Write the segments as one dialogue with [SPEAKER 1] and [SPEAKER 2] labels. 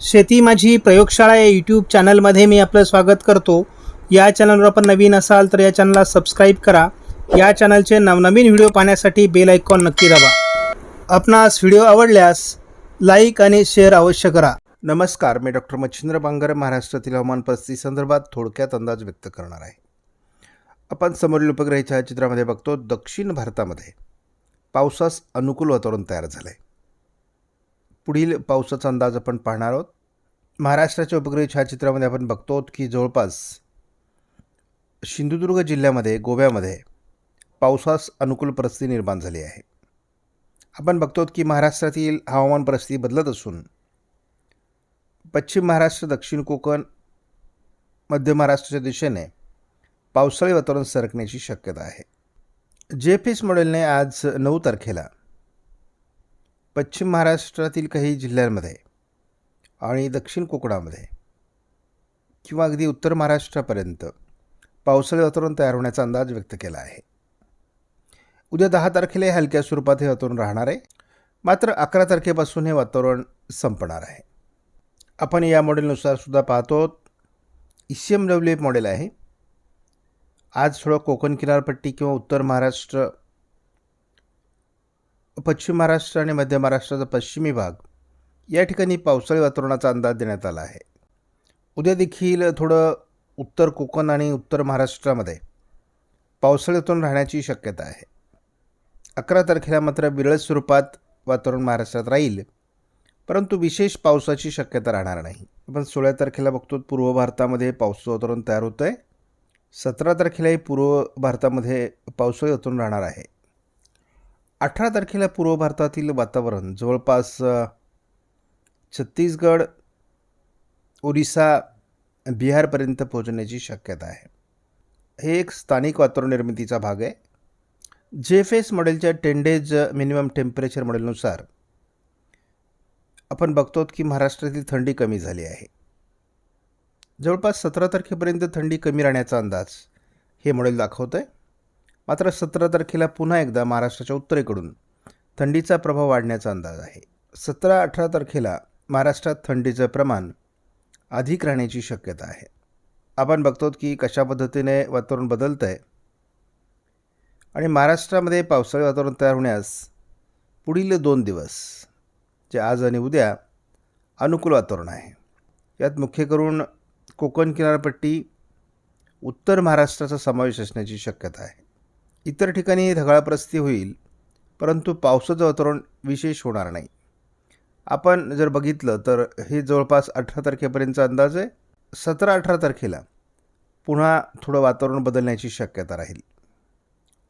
[SPEAKER 1] शेती माझी प्रयोगशाळा या यूट्यूब चॅनलमध्ये मी आपलं स्वागत करतो. या चॅनलवर आपण नवीन असाल तर या चॅनलला सबस्क्राईब करा. या चॅनलचे नवनवीन व्हिडिओ पाहण्यासाठी बेल आयकॉन नक्की दाबा. आपणास व्हिडिओ आवडल्यास लाईक आणि शेअर अवश्य करा. नमस्कार मी डॉक्टर मच्छिंद्र बांगर महाराष्ट्रातील हवामान परिस्थिती संदर्भात थोडक्यात अंदाज व्यक्त करणार आहे. आपण समोरील उपग्रही छायाचित्रामध्ये बघतो दक्षिण भारतामध्ये पावसास अनुकूल वातावरण तयार झालं आहे पुढील पावसाचा अंदाज आपण पाहणार आहोत. महाराष्ट्राच्या उपग्रही छायाचित्रामध्ये आपण बघतो की जवळपास सिंधुदुर्ग जिल्ह्यामध्ये गोव्यामध्ये पावसास अनुकूल परिस्थिती निर्माण झाली आहे. आपण बघतो की महाराष्ट्रातील हवामान परिस्थिती बदलत असून पश्चिम महाराष्ट्र दक्षिण कोकण मध्य महाराष्ट्राच्या दिशेने पावसाळी वातावरण सरकण्याची शक्यता आहे. जे पी एस मॉडेलने आज नऊ तारखेला पश्चिम महाराष्ट्रातील काही जिल्ह्यांमध्ये आणि दक्षिण कोकणामध्ये किंवा अगदी उत्तर महाराष्ट्रापर्यंत पावसाळी वातावरण तयार होण्याचा अंदाज व्यक्त केला आहे. उद्या दहा तारखेला हे हलक्या स्वरूपात हे वातावरण राहणार आहे. मात्र अकरा तारखेपासून हे वातावरण संपणार आहे. आपण या मॉडेलनुसार सुद्धा पाहतो E C M W F model आहे. आज थोडं कोकण किनारपट्टी किंवा उत्तर महाराष्ट्र पश्चिम महाराष्ट्र आणि मध्य महाराष्ट्राचा पश्चिमी भाग या ठिकाणी पावसाळी वातावरणाचा अंदाज देण्यात आला आहे. उद्या देखील थोडं उत्तर कोकण आणि उत्तर महाराष्ट्रामध्ये पावसाळी राहण्याची शक्यता आहे. अकरा तारखेला मात्र विरळ स्वरूपात वातावरण महाराष्ट्रात राहील परंतु विशेष पावसाची शक्यता राहणार नाही. आपण सोळा तारखेला बघतो पूर्व भारतामध्ये पावसाचं वातावरण तयार होतं आहे सतरा तारखेलाही पूर्व भारतामध्ये पावसाळी वातावरण राहणार आहे. अठरा तारखेला पूर्व भारतातील वातावरण. जवळपास छत्तीसगड ओरिसा बिहारपर्यंत पोहोचण्याची शक्यता आहे. हे एक स्थानिक वातावरण निर्मितीचा भाग आहे. जे एफ एस मॉडेलच्या टेन डेज मिनिमम टेम्परेचर मॉडेलनुसार आपण बघतो की महाराष्ट्रातील थंडी कमी झाली आहे. जवळपास सतरा तारखेपर्यंत थंडी कमी राहण्याचा अंदाज हे मॉडेल दाखवतं आहे मात्र सतरा तारखेला पुन्हा एकदा महाराष्ट्राच्या उत्तरेकडून थंडीचा प्रभाव वाढण्याचा अंदाज आहे. सतरा अठरा तारखेला महाराष्ट्रात थंडीचं प्रमाण अधिक राहण्याची शक्यता आहे. आपण बघतो की कशा पद्धतीने वातावरण बदलतं आहे आणि महाराष्ट्रामध्ये पावसाळी वातावरण तयार होण्यास पुढील दोन दिवस जे आज आणि उद्या अनुकूल वातावरण आहे. यात मुख्य करून कोकण किनारपट्टी उत्तर महाराष्ट्राचा समावेश असण्याची शक्यता आहे. इतर ठिकाणी ढगाळ परिस्थिती होईल परंतु पावसाचं वातावरण विशेष होणार नाही. आपण जर बघितलं तर हे जवळपास अठरा तारखेपर्यंतचा अंदाज आहे. सतरा अठरा तारखेला पुन्हा थोडं वातावरण बदलण्याची शक्यता राहील.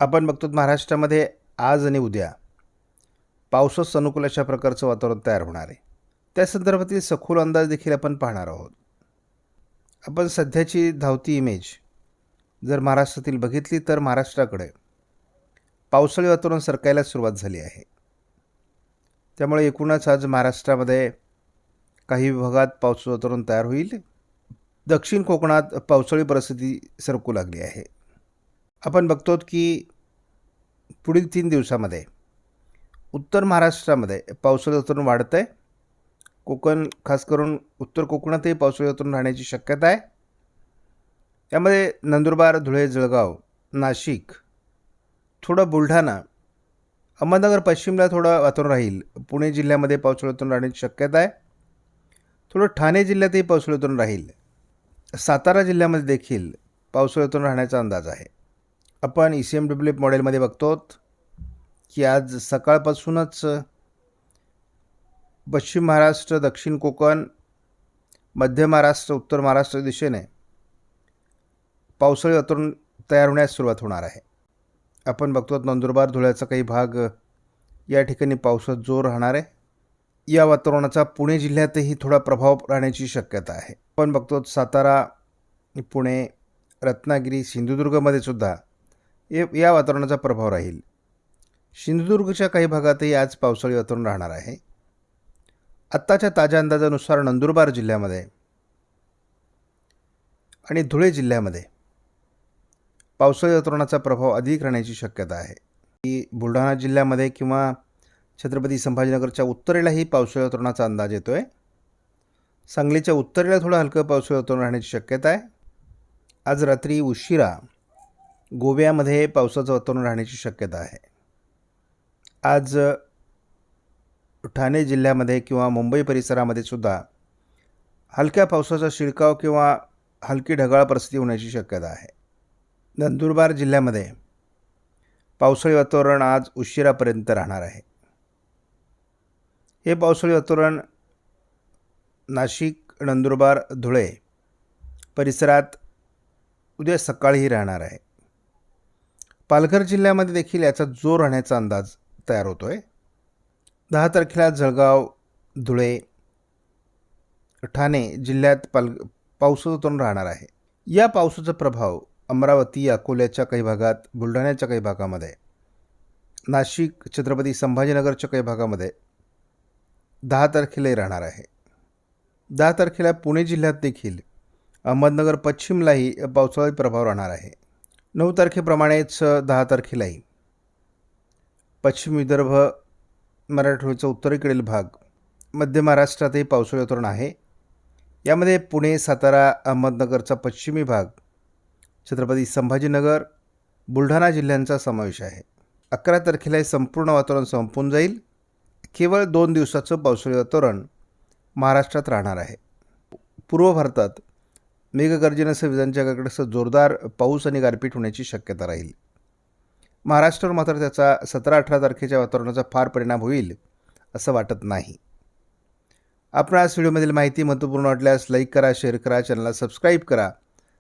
[SPEAKER 1] आपण बघतो महाराष्ट्रामध्ये आज आणि उद्या पावसास अनुकूल अशा प्रकारचं वातावरण तयार होणार आहे. त्या संदर्भातील सखोल अंदाज देखील आपण पाहणार आहोत. आपण सध्याची धावती इमेज जर महाराष्ट्रातील बघितली तर महाराष्ट्राकडे पावसाळी वातावरण सरकायला सुरुवात झाली आहे. त्यामुळे एकूणच आज महाराष्ट्रामध्ये काही विभागात पावसाचं वातावरण तयार होईल. दक्षिण कोकणात पावसाळी परिस्थिती सरकू लागली आहे. आपण बघतो की पुढील तीन दिवसामध्ये उत्तर महाराष्ट्रामध्ये पावसाळी वातावरण वाढतं आहे कोकण खास करून उत्तर कोकणातही पावसाळी वातावरण राहण्याची शक्यता आहे. यामध्ये नंदुरबार धुळे जळगाव नाशिक थोडं बुलढाणा अहमदनगर पश्चिमला थोडं वातावरण राहील. पुणे जिल्ह्यामध्ये पावसाळी वातावरण राहण्याची शक्यता आहे. थोडं ठाणे जिल्ह्यातही पावसाळी वातावरण राहील. सातारा जिल्ह्यामध्ये देखील पावसाळी वातावरण राहण्याचा अंदाज आहे. आपण E C M W F मॉडेलमध्ये बघतो की आज सकाळपासूनच पश्चिम महाराष्ट्र दक्षिण कोकण मध्य महाराष्ट्र उत्तर महाराष्ट्र दिशेने पावसाळी वातावरण तयार होण्यास सुरुवात होणार आहे. आपण बघतो नंदुरबार धुळ्याचा काही भाग या ठिकाणी पावसात जोर राहणार आहे. या वातावरणाचा पुणे जिल्ह्यातही थोडा प्रभाव राहण्याची शक्यता आहे. आपण बघतो सातारा पुणे रत्नागिरी सिंधुदुर्गमध्ये सुद्धा ये या वातावरणाचा प्रभाव राहील. सिंधुदुर्गच्या काही भागातही आज पावसाळी वातावरण राहणार आहे. आत्ताच्या ताज्या अंदाजानुसार नंदुरबार जिल्ह्यामध्ये आणि धुळे जिल्ह्यामध्ये पावसाळी वातावरणाचा प्रभाव अधिक राहण्याची शक्यता आहे. की बुलढाणा जिल्ह्यामध्ये किंवा छत्रपती संभाजीनगरच्या उत्तरेलाही पावसाळी वातावरणाचा अंदाज येतो आहे सांगलीच्या उत्तरेला थोडं हलकं पावसाळी वातावरण राहण्याची शक्यता आहे. आज रात्री उशिरा गोव्यामध्ये पावसाचं वातावरण राहण्याची शक्यता आहे. आज ठाणे जिल्ह्यामध्ये किंवा मुंबई परिसरामध्ये सुद्धा हलक्या पावसाचा शिडकाव किंवा हलकी ढगाळ परिस्थिती होण्याची शक्यता आहे. नंदुरबार जिल्ह्यामध्ये पावसाळी वातावरण आज उशिरापर्यंत राहणार आहे. हे पावसाळी वातावरण नाशिक नंदुरबार धुळे परिसरात उद्या सकाळीही राहणार आहे. पालघर जिल्ह्यामध्ये देखील याचा जोर राहण्याचा अंदाज तयार होतो आहे दहा तारखेला जळगाव धुळे ठाणे जिल्ह्यात पाल पावसाचं राहणार आहे. या पावसाचा प्रभाव अमरावती अकोल्याच्या काही भागात बुलढाण्याच्या काही भागामध्ये नाशिक छत्रपती संभाजीनगरच्या काही भागामध्ये दहा तारखेलाही राहणार आहे. दहा तारखेला पुणे जिल्ह्यात देखील अहमदनगर पश्चिमलाही पावसाळी प्रभाव राहणार आहे. नऊ तारखेप्रमाणेच दहा तारखेलाही पश्चिम विदर्भ मराठवाड्याचा उत्तरेकडील भाग मध्य महाराष्ट्रातही पावसाळी वातावरण आहे. यामध्ये पुणे सातारा अहमदनगरचा पश्चिमी भाग छत्रपती संभाजीनगर बुलढाणा जिल्ह्यांचा समावेश आहे. अकरा तारखेला हे संपूर्ण वातावरण संपून जाईल. केवळ दोन दिवसाचं पावसाळी वातावरण महाराष्ट्रात राहणार आहे. पूर्व भारतात मेघगर्जनेसह विजांच्या गडगडासह जोरदार पाऊस आणि गारपीट होण्याची शक्यता राहील. महाराष्ट्रावर मात्र त्याचा सतरा अठरा तारखेच्या वातावरणाचा फार परिणाम होईल असं वाटत नाही. आपण आज व्हिडिओमधील माहिती महत्त्वपूर्ण वाटल्यास लाईक करा शेअर करा चॅनलला सबस्क्राईब करा.